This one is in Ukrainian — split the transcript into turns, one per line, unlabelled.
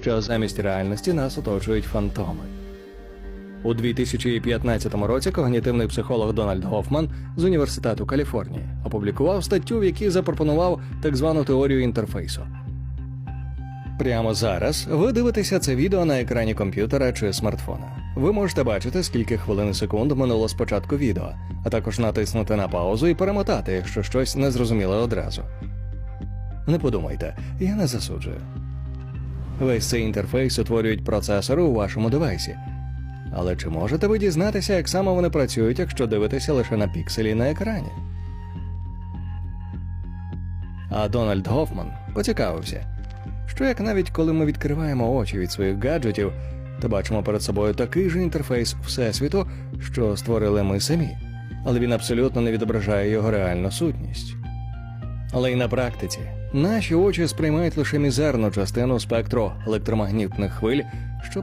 що замість реальності нас оточують фантоми. У 2015 році когнітивний психолог Дональд Гофман з університету Каліфорнії опублікував статтю, в якій запропонував так звану теорію інтерфейсу. Прямо зараз ви дивитеся це відео на екрані комп'ютера чи смартфона. Ви можете бачити, скільки хвилин і секунд минуло з початку відео, а також натиснути на паузу і перемотати, якщо щось не зрозуміло одразу. Не подумайте, я не засуджую. Весь цей інтерфейс утворюють процесори у вашому девайсі. Але чи можете ви дізнатися, як саме вони працюють, якщо дивитеся лише на пікселі на екрані? А Дональд Гофман поцікавився, що як навіть коли ми відкриваємо очі від своїх гаджетів, то бачимо перед собою такий же інтерфейс Всесвіту, що створили ми самі, але він абсолютно не відображає його реальну сутність. Але й на практиці. Наші очі сприймають лише мізерну частину спектру електромагнітних хвиль, що